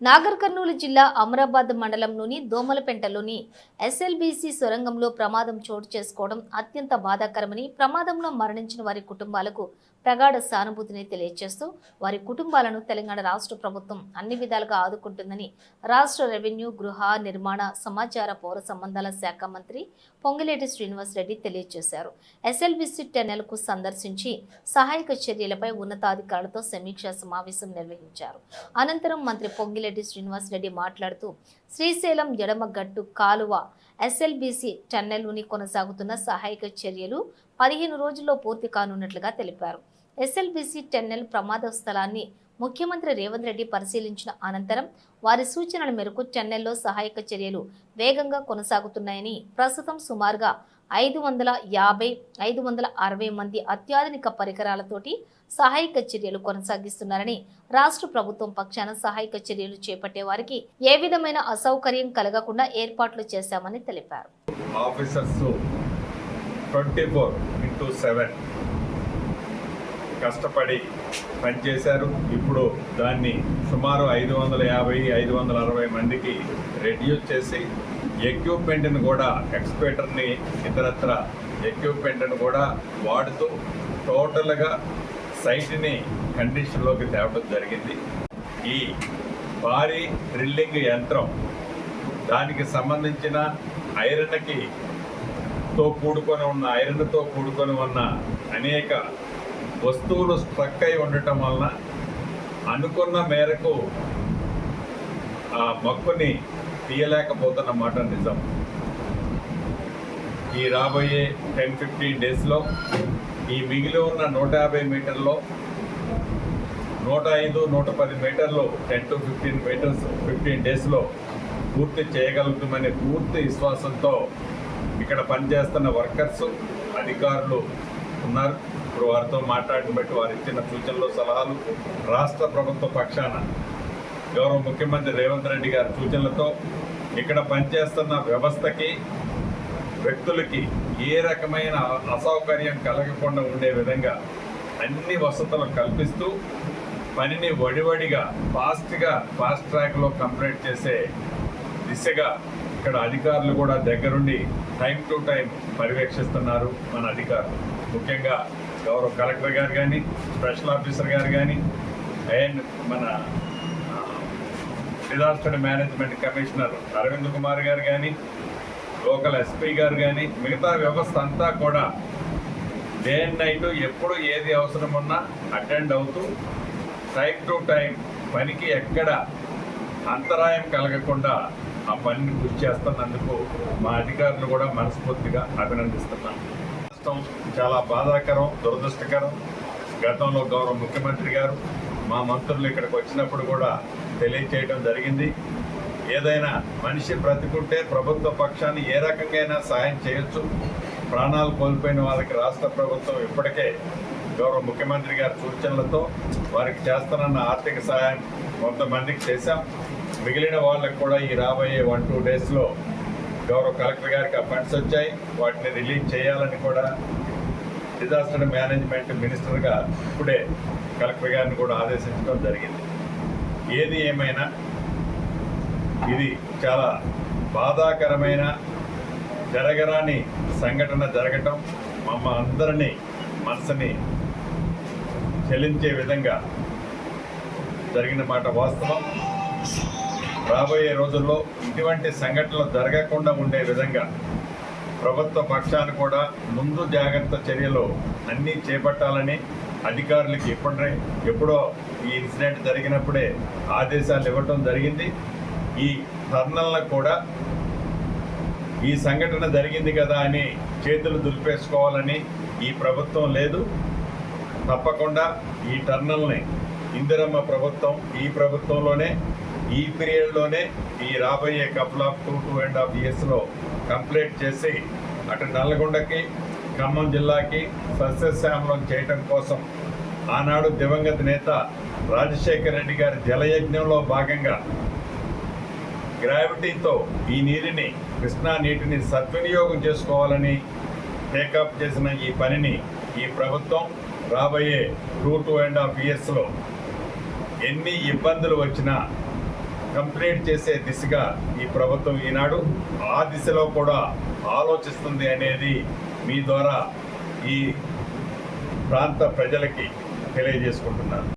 నాగర్ కర్నూలు జిల్లా అమరాబాద్ మండలంలోని దోమలపెంటలోని ఎస్ఎల్బీసీ సొరంగంలో ప్రమాదం చోటు చేసుకోవడం అత్యంత బాధాకరమని ప్రమాదంలో మరణించిన వారి కుటుంబాలకు ప్రగాఢ సానుభూతిని తెలియజేస్తూ వారి కుటుంబాలను తెలంగాణ రాష్ట్ర ప్రభుత్వం అన్ని విధాలుగా ఆదుకుంటుందని రాష్ట్ర రెవెన్యూ గృహ నిర్మాణ సమాచార పౌర సంబంధాల శాఖ మంత్రి పొంగిలేటి శ్రీనివాసరెడ్డి తెలియజేశారు ఎస్ఎల్బీసీ టెనెల్కు సందర్శించి సహాయక చర్యలపై ఉన్నతాధికారులతో సమీక్షా సమావేశం నిర్వహించారు. అనంతరం మంత్రి శ్రీనివాస్ శ్రీనివాసరెడ్డి మాట్లాడుతూ శ్రీశైలం ఎడమగట్టు కాలువ ఎస్ఎల్బీసీ టన్నెల్లోని కొనసాగుతున్న సహాయక చర్యలు పదిహేను రోజుల్లో పూర్తి కానున్నట్లుగా తెలిపారు. ఎస్ఎల్బీసీ టెన్నెల్ ప్రమాద స్థలాన్ని ముఖ్యమంత్రి రేవంత్ రెడ్డి పరిశీలించిన అనంతరం వారి సూచనల మేరకు చెన్నైలో సహాయక చర్యలు వేగంగా కొనసాగుతున్నాయని ప్రస్తుతం సుమారుగా ఐదు వందల యాభై ఐదు వందల అరవై మంది అత్యాధునిక పరికరాలతోటి సహాయక చర్యలు కొనసాగిస్తున్నారని రాష్ట్ర ప్రభుత్వం పక్షాన సహాయక చర్యలు చేపట్టే వారికి ఏ విధమైన అసౌకర్యం కలగకుండా ఏర్పాట్లు చేశామని తెలిపారు. Officers twenty four into seven కష్టపడి పనిచేశారు. ఇప్పుడు దాన్ని సుమారు ఐదు వందల యాభై ఐదు వందల అరవై మందికి రెడ్యూస్ చేసి ఎక్విప్మెంట్ని కూడా ఎక్స్పేటర్ని ఇతరత్ర ఎక్విప్మెంట్ని కూడా వాడుతూ టోటల్గా సైట్ని కండిషన్లోకి తేవడం జరిగింది. ఈ భారీ డ్రిల్లింగ్ యంత్రం దానికి సంబంధించిన ఐరన్కి తో కూడుకొని ఉన్న ఐరన్తో కూడుకొని ఉన్న అనేక వస్తువులు స్ట్రక్ అయి ఉండటం వలన అనుకున్న మేరకు ఆ మక్కుని తీయలేకపోతున్న మాట నిజం. ఈ రాబోయే టెన్ ఫిఫ్టీన్ డేస్లో ఈ మిగిలి ఉన్న నూట యాభై మీటర్లో నూట ఐదు నూట పది మీటర్లు ten to fifteen metres fifteen డేస్లో పూర్తి చేయగలుగుతామనే పూర్తి విశ్వాసంతో ఇక్కడ పనిచేస్తున్న వర్కర్స్ అధికారులు ఉన్నారు. ఇప్పుడు వారితో మాట్లాడిన బట్టి వారు ఇచ్చిన సూచనలు సలహాలు రాష్ట్ర ప్రభుత్వ పక్షాన గౌరవ ముఖ్యమంత్రి రేవంత్ రెడ్డి గారి సూచనలతో ఇక్కడ పనిచేస్తున్న వ్యవస్థకి వ్యక్తులకి ఏ రకమైన అసౌకర్యం కలగకుండా ఉండే విధంగా అన్ని వసతులు కల్పిస్తూ పనిని వడివడిగా ఫాస్ట్గా ఫాస్ట్ ట్రాక్లో కంప్లీట్ చేసే దిశగా ఇక్కడ అధికారులు కూడా దగ్గరుండి టైం టు టైం పర్యవేక్షిస్తున్నారు మన అధికారులు. ముఖ్యంగా గౌరవ కలెక్టర్ గారు కానీ స్పెషల్ ఆఫీసర్ గారు కానీ అండ్ మన disaster management commissioner Arvind Kumar గారు కానీ లోకల్ ఎస్పీ గారు కానీ మిగతా వ్యవస్థ అంతా కూడా డే అండ్ నైట్ ఎప్పుడు ఏది అవసరం ఉన్నా అటెండ్ అవుతూ టైం టు టైం పనికి ఎక్కడ అంతరాయం కలగకుండా ఆ పనిని కృషి చేస్తున్నందుకు మా అధికారులు కూడా మనస్ఫూర్తిగా అభినందిస్తున్నాను. రాష్ట్రం చాలా బాధాకరం దురదృష్టకరం. గతంలో గౌరవ ముఖ్యమంత్రి గారు మా మంత్రులు ఇక్కడికి వచ్చినప్పుడు కూడా తెలియచేయడం జరిగింది. ఏదైనా మనిషి బ్రతికుంటే ప్రభుత్వ పక్షాన్ని ఏ రకంగా సహాయం చేయొచ్చు. ప్రాణాలు కోల్పోయిన వాళ్ళకి రాష్ట్ర ప్రభుత్వం ఇప్పటికే గౌరవ ముఖ్యమంత్రి గారి సూచనలతో వారికి చేస్తానన్న ఆర్థిక సహాయం కొంతమందికి చేశాం. మిగిలిన వాళ్ళకు కూడా ఈ రాబోయే వన్ టూ డేస్లో గౌరవ కలెక్టర్ గారికి ఫండ్స్ వచ్చాయి. వాటిని రిలీజ్ చేయాలని కూడా డిజాస్టర్ మేనేజ్మెంట్ మినిస్టర్గా ఇప్పుడే కలెక్టర్ గారిని కూడా ఆదేశించడం జరిగింది. ఏది ఏమైనా ఇది చాలా బాధాకరమైన జరగరాని సంఘటన జరగటం మమ్మ అందరినీ మనసుని చెల్లించే విధంగా జరిగిన మాట వాస్తవం. రాబోయే రోజుల్లో ఇటువంటి సంఘటనలు జరగకుండా ఉండే విధంగా ప్రభుత్వ పక్షాన్ని కూడా ముందు జాగ్రత్త చర్యలు అన్నీ చేపట్టాలని అధికారులకి ఇప్పుడే ఎప్పుడో ఈ ఇన్సిడెంట్ జరిగినప్పుడే ఆదేశాలు ఇవ్వటం జరిగింది. ఈ టర్నల్లకు కూడా ఈ సంఘటన జరిగింది కదా అని చేతులు దులిపేసుకోవాలని ఈ ప్రభుత్వం లేదు. తప్పకుండా ఈ టర్నల్ని ఇందిరమ్మ ప్రభుత్వం ఈ ప్రభుత్వంలోనే ఈ పీరియడ్లోనే ఈ రాబోయే couple of two two and half ఇయర్స్లో కంప్లీట్ చేసి అటు నల్గొండకి ఖమ్మం జిల్లాకి సస్యశ్యామలం చేయటం కోసం ఆనాడు దివంగత నేత రాజశేఖర రెడ్డి గారి జలయజ్ఞంలో భాగంగా గ్రావిటీతో ఈ నీటిని కృష్ణా నీటిని సద్వినియోగం చేసుకోవాలని టేకప్ చేసిన ఈ పనిని ఈ ప్రభుత్వం రాబోయే టూ టూ అండ్ హాఫ్ ఇయర్స్లో ఎన్ని ఇబ్బందులు వచ్చినా కంప్లీట్ చేసే దిశగా ఈ ప్రభుత్వం ఈనాడు ఆ దిశలో కూడా ఆలోచిస్తుంది అనేది మీ ద్వారా ఈ ప్రాంత ప్రజలకి తెలియజేసుకుంటున్నాను.